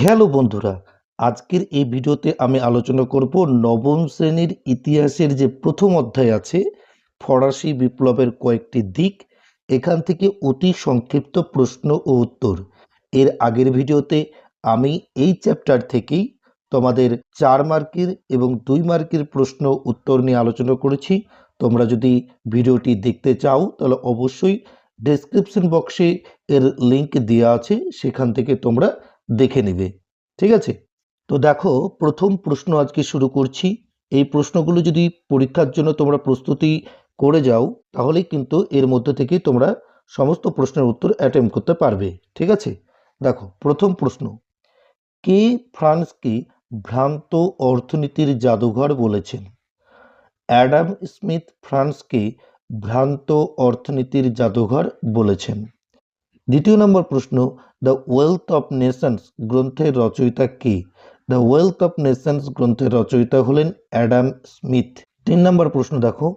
Hello বন্ধুরা, আজকের এই ভিডিওতে আমি আলোচনা করব নবম শ্রেণির ইতিহাসের যে প্রথম অধ্যায় আছে, ফরাসি বিপ্লবের কয়েকটি দিক, এখান থেকে অতি সংক্ষিপ্ত প্রশ্ন ও উত্তর। এর আগের ভিডিওতে আমি এই চ্যাপ্টার থেকেই তোমাদের চার মার্কের এবং দুই মার্কের প্রশ্ন উত্তর নিয়ে আলোচনা করেছি। তোমরা যদি ভিডিওটি দেখতে চাও, তাহলে অবশ্যই ডেসক্রিপশন বক্সে এর লিংক দেওয়া আছে, সেখান থেকে তোমরা দেখে নেবে। ঠিক আছে? তো দেখো, প্রথম প্রশ্ন আজকে শুরু করছি। এই প্রশ্নগুলো যদি পরীক্ষার জন্য তোমরা প্রস্তুতি করে যাও তাহলে কিন্তু এর মধ্যে থেকে তোমরা সমস্ত প্রশ্নের উত্তর অ্যাটেম্প করতে পারবে। ঠিক আছে? দেখো, প্রথম প্রশ্ন। কে ফ্রান্সকে ভ্রান্ত অর্থনীতির জাদুঘর বলেছেন? অ্যাডাম স্মিথ ফ্রান্সকে ভ্রান্ত অর্থনীতির জাদুঘর বলেছেন। দ্বিতীয় নম্বর প্রশ্ন দ্য ওয়েলথ অফ নেশনস গ্রন্থের রচয়িতা কে? দ্য ওয়েলথ অফ নেশনস গ্রন্থের রচয়িতা হলেন অ্যাডাম স্মিথ। তিন নম্বর প্রশ্ন দেখো।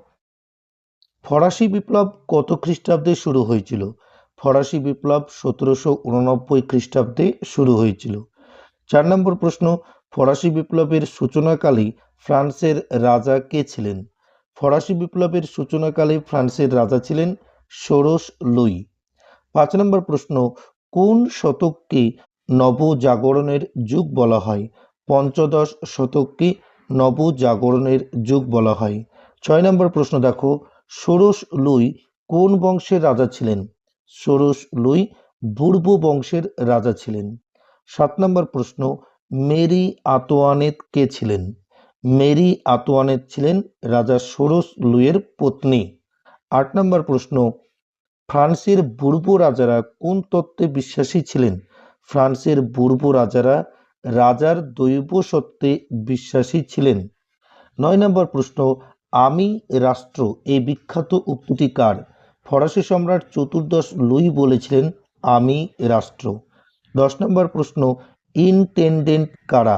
ফরাসি বিপ্লব কত খ্রিস্টাব্দে শুরু হয়েছিল? ফরাসি বিপ্লব সতেরোশো উননব্বই খ্রিস্টাব্দে শুরু হয়েছিল। চার নম্বর প্রশ্ন, ফরাসি বিপ্লবের সূচনাকালে ফ্রান্সের রাজা কে ছিলেন? ফরাসি বিপ্লবের সূচনাকালে ফ্রান্সের রাজা ছিলেন ষোড়শ লুই। পাঁচ নম্বর প্রশ্ন, কোন শতককে নবজাগরণের যুগ বলা হয়? পঞ্চদশ শতককে নবজাগরণের যুগ বলা হয়। ছয় নম্বর প্রশ্ন দেখো, ষোড়শ লুই কোন বংশের রাজা ছিলেন? ষোড়শ লুই বুর্ব বংশের রাজা ছিলেন। সাত নম্বর প্রশ্ন, মেরি আতোয়ানেত কে ছিলেন? মেরি আতোয়ানেত ছিলেন রাজা ষোড়শ লুইয়ের পত্নী। আট নম্বর প্রশ্ন ফ্রান্সের পূর্ব রাজারা কোন তত্ত্বে বিশ্বাসী ছিলেন? ফ্রান্সের পূর্ব রাজারা রাজার দৈব সত্ত্বে বিশ্বাসী ছিলেন। নয় নম্বর প্রশ্ন, আমি রাষ্ট্র, এই বিখ্যাত উক্তিটি কার? ফরাসি সম্রাট চতুর্দশ লুই বলেছিলেন, আমি রাষ্ট্র। দশ নম্বর প্রশ্ন, ইনটেন্ডেন্ট কারা?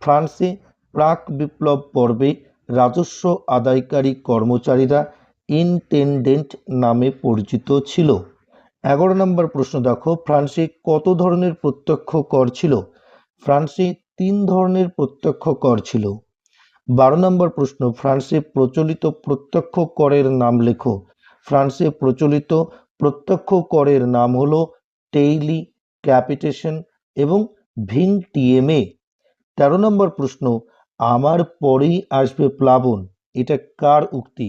ফ্রান্সে প্রাক বিপ্লব পর্বে রাজস্ব আদায়কারী কর্মচারীরা ইনটেন্ডেন্ট নামে পরিচিত ছিল। এগারো নম্বর প্রশ্ন দেখো, ফ্রান্সে কত ধরনের প্রত্যক্ষ কর ছিল? ফ্রান্সে তিন ধরনের প্রত্যক্ষ কর ছিল। বারো নম্বর প্রশ্ন, ফ্রান্সে প্রচলিত প্রত্যক্ষ করের নাম লেখো। ফ্রান্সে প্রচলিত প্রত্যক্ষ করের নাম হলো টেইলি, ক্যাপিটেশন এবং ভিংটিএমএ তেরো নম্বর প্রশ্ন, আমার পরেই আসবে প্লাবন, এটা কার উক্তি?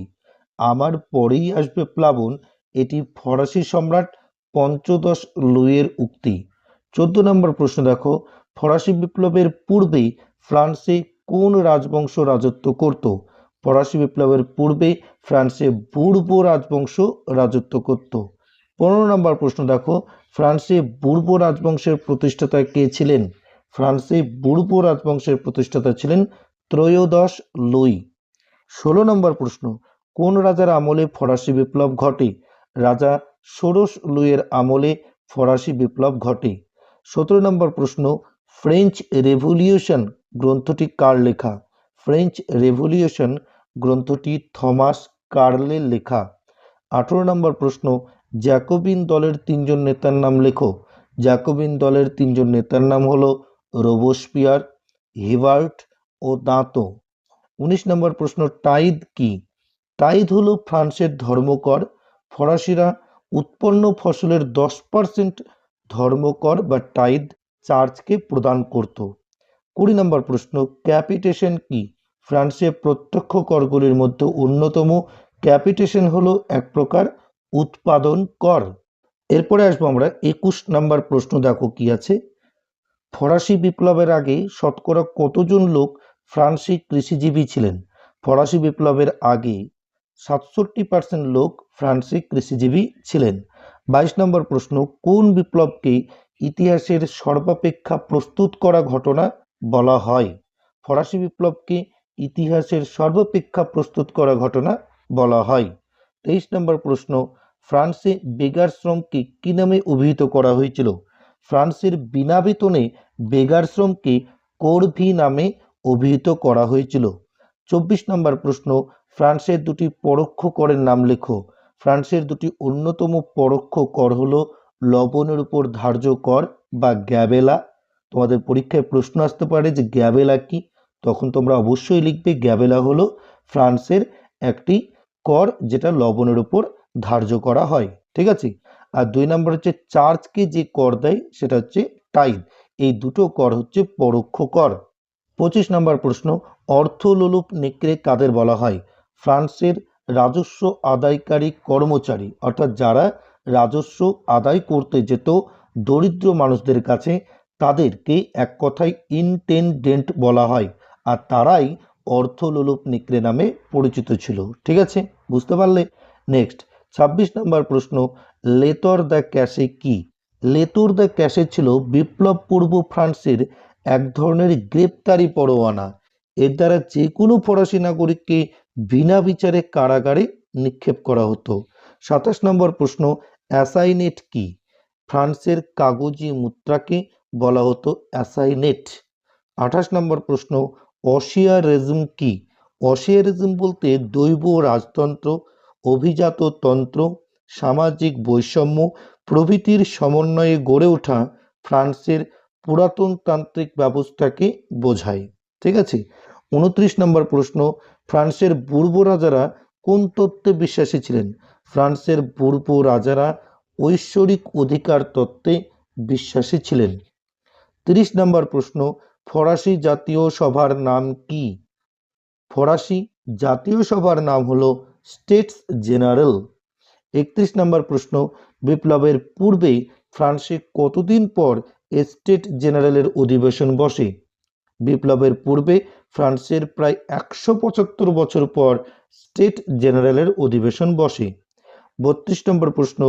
আমার পরেই আসবে প্লাবন, এটি ফরাসি সম্রাট পঞ্চদশ লুইয়ের উক্তি। চোদ্দ নম্বর প্রশ্ন দেখো, ফরাসি বিপ্লবের পূর্বেই ফ্রান্সে কোন রাজবংশ রাজত্ব করত? ফরাসি বিপ্লবের পূর্বে ফ্রান্সে পূর্ব রাজবংশ রাজত্ব করত। পনেরো নম্বর প্রশ্ন দেখো, ফ্রান্সে পূর্ব রাজবংশের প্রতিষ্ঠাতা কে ছিলেন? ফ্রান্সে পূর্ব রাজবংশের প্রতিষ্ঠাতা ছিলেন ত্রয়োদশ লুই। ষোলো নম্বর প্রশ্ন কোন রাজার আমলে ফরাসি বিপ্লব ঘটে? রাজা ষোড়শ লুইয়ের আমলে ফরাসি বিপ্লব ঘটে। সতেরো নম্বর প্রশ্ন, ফ্রেঞ্চ রেভলিউশন গ্রন্থটি কার লেখা? ফ্রেঞ্চ রেভলিউশন গ্রন্থটি থমাস কার্লের লেখা। আঠেরো নম্বর প্রশ্ন, জ্যাকোবিন দলের তিনজন নেতার নাম লেখো। জ্যাকোবিন দলের তিনজন নেতার নাম হলো রোবোস্পিয়ার হিভার্ট ও দাঁতো। উনিশ নম্বর প্রশ্ন, টাইদ কি? টাইদ হলো ফ্রান্সের ধর্মকর। ফরাসিরা উৎপন্ন ফসলের দশ পার্সেন্ট ধর্মকর বা টাইদ চার্চকে প্রদান করত। কুড়ি নম্বর প্রশ্ন, ক্যাপিটেশন কি? ফ্রান্সে প্রত্যক্ষ করগুলির মধ্যে অন্যতম ক্যাপিটেশন হলো এক প্রকার উৎপাদন কর। এরপরে আসব আমরা, একুশ নম্বর প্রশ্ন, দেখো কি আছে। ফরাসি বিপ্লবের আগে শতকরা কতজন লোক ফ্রান্সে কৃষিজীবী ছিলেন? ফরাসি বিপ্লবের আগে সাতষট্টি পার্সেন্ট লোক ফ্রান্সে কৃষিজীবী ছিলেন। বাইশ নম্বর প্রশ্ন, কোন বিপ্লবকে ইতিহাসের সর্বাপেক্ষা প্রস্তুত করা ঘটনা বলা হয়? ফরাসি বিপ্লবকে ইতিহাসের সর্বাপেক্ষা প্রস্তুত করা ঘটনা বলা হয়। তেইশ নম্বর প্রশ্ন, ফ্রান্সে বেগার শ্রমকে কি নামে অভিহিত করা হয়েছিল? ফ্রান্সের বিনা বেতনে বেগার শ্রমকে কোরভি নামে অভিহিত করা হয়েছিল। চব্বিশ নম্বর প্রশ্ন ফ্রান্সের দুটি পরোক্ষ করের নাম লেখো। ফ্রান্সের দুটি অন্যতম পরোক্ষ কর হলো লবণের উপর ধার্য কর বা গ্যাবেলা। তোমাদের পরীক্ষায় প্রশ্ন আসতে পারে যে গ্যাবেলা কি? তখন তোমরা অবশ্যই লিখবে গ্যাবেলা হলো ফ্রান্সের একটি কর যেটা লবণের উপর ধার্য করা হয়। ঠিক আছে? আর দুই নম্বর হচ্ছে চার্চকে যে কর দেয় সেটা হচ্ছে টাইদ। এই দুটো কর হচ্ছে পরোক্ষ কর। পঁচিশ নম্বর প্রশ্ন, অর্থলোলুপ নেকড়ে কাদের বলা হয়? ফ্রান্সের রাজস্ব আদায়কারী কর্মচারী, অর্থাৎ যারা রাজস্ব আদায় করতে যেত দরিদ্র মানুষদের কাছে, তাদেরকে এক কথায় ইনটেনডেন্ট বলা হয়। আর তারাই অর্থলোলুপ নেকড়ে নামে পরিচিত ছিল। ঠিক আছে? বুঝতে পারলে? নেক্সট ছাব্বিশ নম্বর প্রশ্ন, লেতর দ্য ক্যাশে কি? লেতর দ্য ক্যাশে ছিল বিপ্লব পূর্ব ফ্রান্সের এক ধরনের গ্রেপ্তারি পরোয়ানা। এর দ্বারা যে কোনো ফরাসি নাগরিককে বিনা বিচারে কারাগারে নিক্ষেপ করা হতো। সাতাশ নম্বর প্রশ্ন, অ্যাসাইনেট কি? ফ্রান্সের কাগজি মুদ্রাকে বলা হতো অ্যাসাইনেট। আঠাশ নম্বর প্রশ্ন, অসিয়ারিজম কি? অসিয়ারিজম বলতে দৈব রাজতন্ত্র, অভিজাত তন্ত্র, সামাজিক বৈষম্য, প্রভৃতির সমন্বয়ে গড়ে ওঠা ফ্রান্সের পুরাতনতান্ত্রিক ব্যবস্থাকে বোঝায়। ঠিক আছে? উনত্রিশ নম্বর প্রশ্ন, ফ্রান্সের পূর্ব রাজারা কোন তত্ত্বে বিশ্বাসী ছিলেন? ফ্রান্সের পূর্ব রাজারা ঐশ্বরিক অধিকার তত্ত্বে বিশ্বাসী ছিলেন। তিরিশ নম্বর প্রশ্ন, ফরাসি জাতীয় সভার নাম কি? ফরাসি জাতীয় সভার নাম হলো স্টেটস জেনারেল। একত্রিশ নম্বর প্রশ্ন, বিপ্লবের পূর্বে ফ্রান্সে কতদিন পর স্টেট জেনারেলের অধিবেশন বসে? বিপ্লবের পূর্বে ফ্রান্সের প্রায় একশো পঁচাত্তর বছর পর স্টেট জেনারেলের অধিবেশন বসে। বত্রিশ নম্বর প্রশ্ন,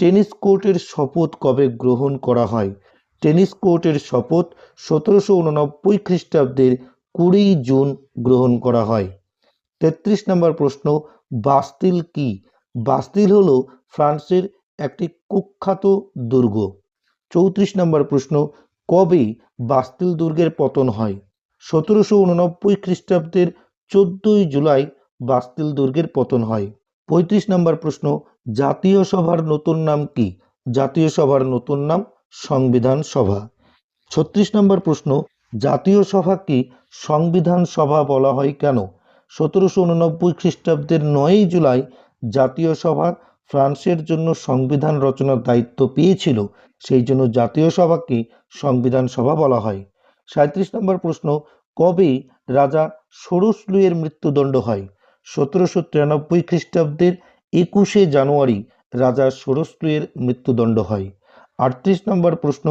টেনিস কোর্টের শপথ কবে গ্রহণ করা হয়? টেনিস কোর্টের শপথ সতেরোশো উননব্বই খ্রিস্টাব্দের কুড়ি জুন গ্রহণ করা হয়। তেত্রিশ নম্বর প্রশ্ন, বাস্তিল কি? বাস্তিল হলো ফ্রান্সের একটি কুখ্যাত দুর্গ। চৌত্রিশ নম্বর প্রশ্ন কবে বাস্তিল দুর্গের পতন হয়। সতেরোশো উননব্বই খ্রিস্টাব্দের চোদ্দই জুলাই বাস্তিল দুর্গের পতন হয়। পঁয়ত্রিশ নম্বর প্রশ্ন, জাতীয় সভার নতুন নাম কি? জাতীয় সভার নতুন নাম সংবিধান সভা। ছত্রিশ নম্বর প্রশ্ন, জাতীয় সভাকে সংবিধান সভা বলা হয় কেন? সতেরোশো উননব্বই খ্রিস্টাব্দের নয়ই জুলাই জাতীয় সভা ফ্রান্সের জন্য সংবিধান রচনার দায়িত্ব পেয়েছিল সেই জন্য জাতীয় সভাকে সংবিধান সভা বলা হয়। সাঁত্রিশ নম্বর প্রশ্ন, কবে রাজা লুইয়ের মৃত্যুদণ্ড হয়? সতেরোশো তিরানব্বই খ্রিস্টাব্দের একুশে জানুয়ারি রাজা লুইয়ের মৃত্যুদণ্ড হয়। আটত্রিশ নম্বর প্রশ্ন,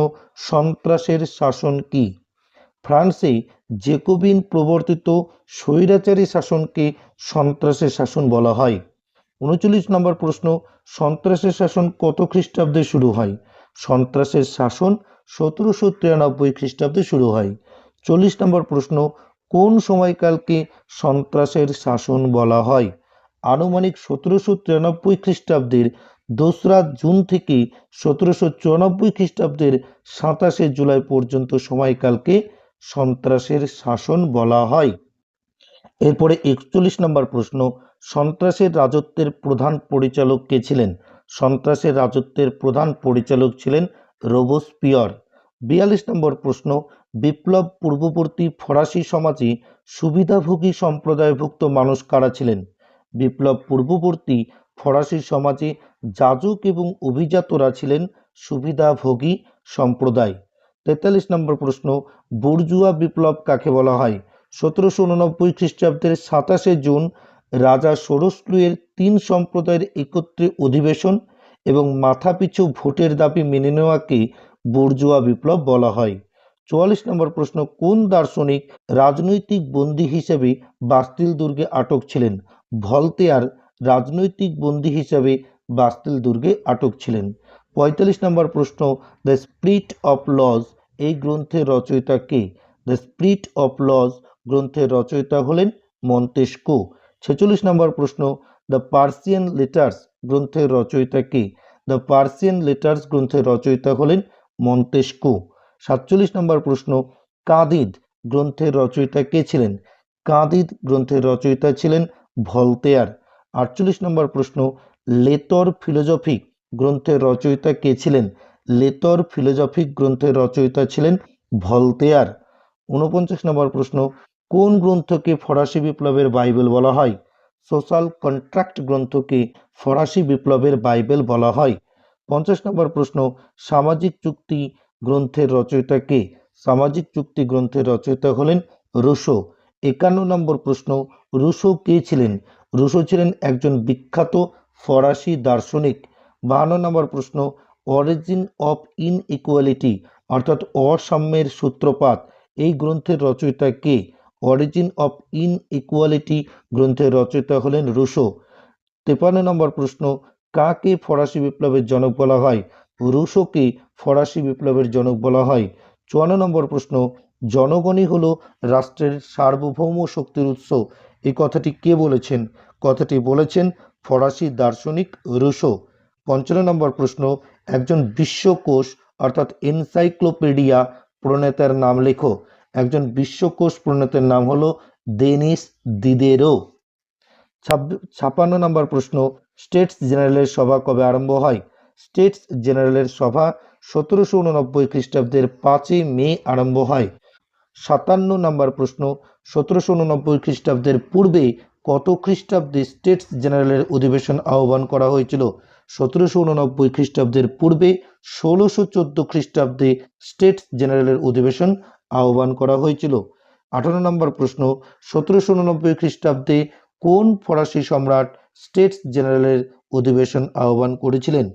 সন্ত্রাসের শাসন কি? ফ্রান্সে জেকোবিন প্রবর্তিত স্বৈরাচারী শাসনকে সন্ত্রাসের শাসন বলা হয়। উনচল্লিশ নম্বর প্রশ্ন, সন্ত্রাসের শাসন কত খ্রিস্টাব্দে শুরু হয়? সন্ত্রাসের শাসন সতেরোশো তিরানব্বই খ্রিস্টাব্দে শুরু হয়। চল্লিশ নম্বর প্রশ্ন, কোন সময়কালকে সন্ত্রাসের শাসন বলা হয়? আনুমানিক সতেরোশো তিরানব্বই খ্রিস্টাব্দের দোসরা জুন থেকে সতেরোশো চুরানব্বই খ্রিস্টাব্দের সাতাশে জুলাই পর্যন্ত সময়কালকে সন্ত্রাসের শাসন বলা হয়। এরপরে একচল্লিশ নম্বর প্রশ্ন, সন্ত্রাসের রাজত্বের প্রধান পরিচালক কে ছিলেন? সন্ত্রাসের রাজত্বের প্রধান পরিচালক ছিলেন রোবোস্পিয়র বিয়াল্লিশ নম্বর প্রশ্ন, বিপ্লব পূর্ববর্তী ফরাসি সমাজে সুবিধাভোগী সম্প্রদায়ভুক্ত মানুষ কারা ছিলেন? বিপ্লব পূর্ববর্তী ফরাসি সমাজে যাজক এবং অভিজাতরা ছিলেন সুবিধাভোগী সম্প্রদায়। তেতাল্লিশ নম্বর প্রশ্ন, বুর্জুয়া বিপ্লব কাকে বলা হয়? সতেরোশো উননব্বই খ্রিস্টাব্দের সাতাশে জুন রাজা ষোড়শলুয়ের তিন সম্প্রদায়ের একত্রে অধিবেশন এবং মাথাপিছু ভোটের দাবি মেনে নেওয়াকে বর্জুয়া বিপ্লব বলা হয়। চুয়াল্লিশ নম্বর প্রশ্ন, কোন দার্শনিক রাজনৈতিক বন্দী হিসেবে বাস্তিল দুর্গে আটক ছিলেন? ভলতেয়ার রাজনৈতিক বন্দী হিসেবে বাস্তিল দুর্গে আটক ছিলেন। পঁয়তাল্লিশ নম্বর প্রশ্ন, দ্য স্প্রিট অফ লজ এই গ্রন্থের রচয়িতা কে? দ্য স্প্রিট অফ লজ গ্রন্থের রচয়িতা হলেন মন্তেস্কো ছেচল্লিশ নম্বর প্রশ্ন দ্য পার্সিয়ান লেটার্স গ্রন্থের রচয়িতা কে? দ্য পার্সিয়ান লেটার্স গ্রন্থের রচয়িতা হলেন মন্তেস্কো সাতচল্লিশ নম্বর প্রশ্ন, কাদিদ গ্রন্থের রচয়িতা কে ছিলেন? কাদিদ গ্রন্থের রচয়িতা ছিলেন ভলতেয়ার। আটচল্লিশ নম্বর প্রশ্ন, লেতর ফিলোজফিক গ্রন্থের রচয়িতা কে ছিলেন? লেতর ফিলোজফিক গ্রন্থের রচয়িতা ছিলেন ভলতেয়ার। উনপঞ্চাশ নম্বর প্রশ্ন কোন গ্রন্থকে ফরাসি বিপ্লবের বাইবেল বলা হয়? সোশ্যাল কন্ট্রাক্ট গ্রন্থকে ফরাসি বিপ্লবের বাইবেল বলা হয়। পঞ্চাশ নম্বর প্রশ্ন, সামাজিক চুক্তি গ্রন্থের রচয়িতা কে? সামাজিক চুক্তি গ্রন্থের রচয়িতা হলেন রুশো। একান্ন নম্বর প্রশ্ন, রুশো কে ছিলেন? রুশো ছিলেন একজন বিখ্যাত ফরাসি দার্শনিক। বাহান্ন নম্বর প্রশ্ন, অরিজিন অফ ইনইকুয়ালিটি, অর্থাৎ অসাম্যের সূত্রপাত, এই গ্রন্থের রচয়িতা কে? অরিজিন অফ ইনইকুয়ালিটি গ্রন্থের রচয়িতা হলেন রুশো। তেপান্ন নম্বর প্রশ্ন, কাকে ফরাসি বিপ্লবের জনক বলা হয়? রুশোকে ফরাসি বিপ্লবের জনক বলা হয়। চুয়ান্ন নম্বর প্রশ্ন, জনগণই হলো রাষ্ট্রের সার্বভৌম শক্তির উৎস। এই কথাটি কে বলেছেন? কথাটি বলেছেন ফরাসি দার্শনিক রুশো। পঞ্চান্ন নম্বর প্রশ্ন, একজন বিশ্বকোষ অর্থাৎ এনসাইক্লোপিডিয়া প্রণেতার নাম লেখো। একজন বিশ্বকোষ প্রণেতার নাম হলো দেনিস দিদেরো ছাপ্পান্ন নম্বর প্রশ্ন, স্টেটস জেনারেলের সভা কবে আরম্ভ হয়? স্টেটস জেনারেলের সভা সতেরোশো উননব্বই খ্রিস্টাব্দের পাঁচই মে আরম্ভ হয়। সাতান্ন নম্বর প্রশ্ন, সতেরোশো উননব্বই খ্রিস্টাব্দের পূর্বে কত খ্রিস্টাব্দে স্টেটস জেনারেলের অধিবেশন আহ্বান করা হয়েছিল? সতেরোশো উননব্বই খ্রিস্টাব্দের পূর্বে ষোলোশো চোদ্দ খ্রিস্টাব্দে স্টেটস জেনারেলের অধিবেশন আহ্বান করা হয়েছিল। আঠারো নম্বর প্রশ্ন, সতেরোশো উননব্বই খ্রিস্টাব্দে কোন ফরাসি সম্রাট স্টেটস জেনারেলের অধিবেশন আহ্বান করেছিলেন?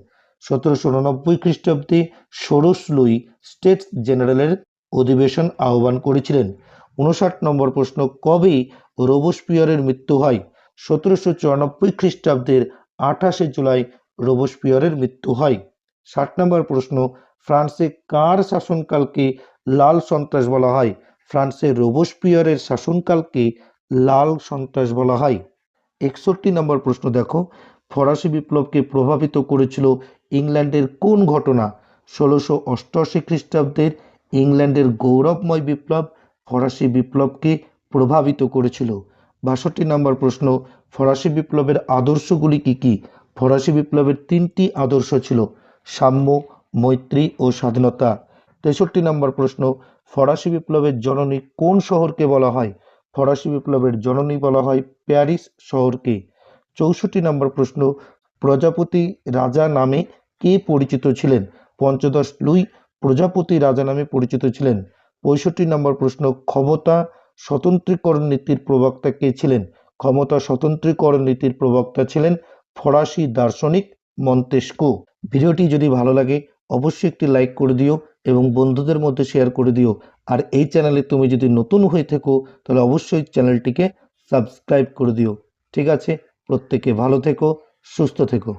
সতেরোশো উননব্বই খ্রিস্টাব্দে ষোড়শ লুই স্টেটস জেনারেলের অধিবেশন আহ্বান করেছিলেন। উনষাট নম্বর প্রশ্ন, কবে রোবসপিয়রের মৃত্যু হয়? সতেরোশো চুরানব্বই খ্রিস্টাব্দের আঠাশে জুলাই রোবসপিয়রের মৃত্যু হয়। ষাট নম্বর প্রশ্ন, ফ্রান্সে কার শাসনকালকে লাল সন্ত্রাস বলা হয়? ফ্রান্সে রোবসপিয়রের শাসনকালকে লাল সন্ত্রাস বলা হয়। একষট্টি নম্বর প্রশ্ন দেখো, ফরাসি বিপ্লবকে প্রভাবিত করেছিল ইংল্যান্ডের কোন ঘটনা? ষোলোশো অষ্টআশি খ্রিস্টাব্দের ইংল্যান্ডের গৌরবময় বিপ্লব ফরাসি বিপ্লবকে প্রভাবিত করেছিল। বাষট্টি নম্বর প্রশ্ন, ফরাসি বিপ্লবের আদর্শগুলি কি কি? ফরাসি বিপ্লবের তিনটি আদর্শ ছিল সাম্য, মৈত্রী ও স্বাধীনতা। তেষট্টি নম্বর প্রশ্ন, ফরাসি বিপ্লবের জননী কোন শহরকে বলা হয়? ফরাসি বিপ্লবের জননী বলা হয় প্যারিস শহরকে। চৌষট্টি নম্বর প্রশ্ন, প্রজাপতি রাজা নামে কে পরিচিত ছিলেন? পঞ্চদশ লুই প্রজাপতি রাজা নামে পরিচিত ছিলেন। পঁয়ষট্টি নম্বর প্রশ্ন, ক্ষমতা স্বতন্ত্রীকরণ নীতির প্রবক্তা কে ছিলেন? ক্ষমতা স্বতন্ত্রীকরণ নীতির প্রবক্তা ছিলেন ফরাসি দার্শনিক মন্তেস্কো। ভিডিওটি যদি ভালো লাগে, অবশ্যই একটি লাইক করে দিও এবং বন্ধুদের মধ্যে শেয়ার করে দিও। আর এই চ্যানেলে তুমি যদি নতুন হয়ে থেকো, তাহলে অবশ্যই চ্যানেলটিকে সাবস্ক্রাইব করে দিও। ঠিক আছে, প্রত্যেকে ভালো থেকো, সুস্থ থেকো।